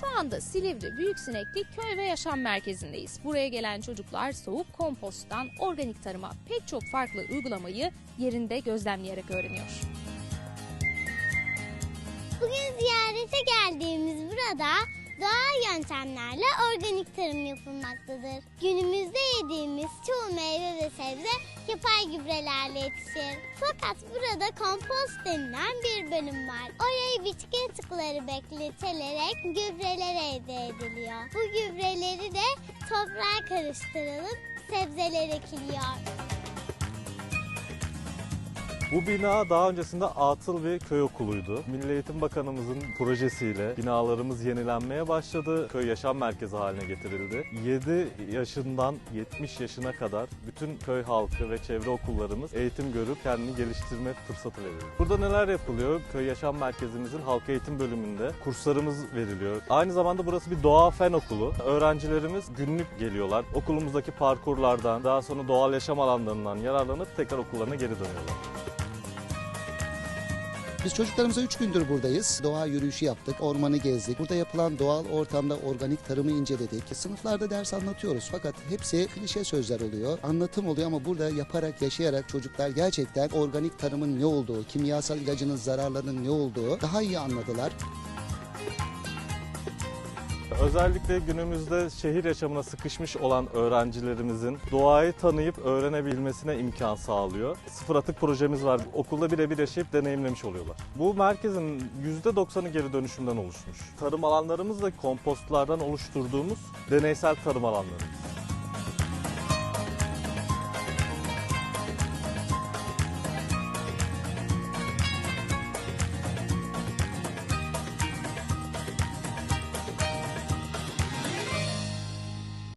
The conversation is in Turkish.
Şu anda Silivri Büyüksinekli Köy ve Yaşam Merkezi'ndeyiz. Buraya gelen çocuklar soğuk komposttan organik tarıma pek çok farklı uygulamayı yerinde gözlemleyerek öğreniyor. Bugün ziyarete geldiğimiz burada doğal yöntemlerle organik tarım yapılmaktadır. Günümüzde yediğimiz çoğu meyve ve sebze yapay gübrelerle yetişir. Fakat burada kompost denilen bir bölüm var. Oraya bitki atıkları bekletilerek gübreler elde ediliyor. Bu gübreleri de toprağa karıştırılıp sebzeler ekiliyor. Bu bina daha öncesinde atıl bir köy okuluydu. Milli Eğitim Bakanımızın projesiyle binalarımız yenilenmeye başladı. Köy yaşam merkezi haline getirildi. 7 yaşından 70 yaşına kadar bütün köy halkı ve çevre okullarımız eğitim görüp kendini geliştirme fırsatı verildi. Burada neler yapılıyor? Köy yaşam merkezimizin halk eğitim bölümünde kurslarımız veriliyor. Aynı zamanda burası bir doğa fen okulu. Öğrencilerimiz günlük geliyorlar. Okulumuzdaki parkurlardan, daha sonra doğal yaşam alanlarından yararlanıp tekrar okullarına geri dönüyorlar. Biz çocuklarımıza 3 gündür buradayız. Doğa yürüyüşü yaptık, ormanı gezdik. Burada yapılan doğal ortamda organik tarımı inceledik. Sınıflarda ders anlatıyoruz fakat hepsi klişe sözler oluyor. Anlatım oluyor ama burada yaparak, yaşayarak çocuklar gerçekten organik tarımın ne olduğu, kimyasal ilacının zararlarının ne olduğu daha iyi anladılar. Özellikle günümüzde şehir yaşamına sıkışmış olan öğrencilerimizin doğayı tanıyıp öğrenebilmesine imkan sağlıyor. Sıfır atık projemiz var. Okulda birebir yaşayıp deneyimlemiş oluyorlar. Bu merkezin %90'ı geri dönüşümden oluşmuş. Tarım alanlarımız da kompostlardan oluşturduğumuz deneysel tarım alanlarımız.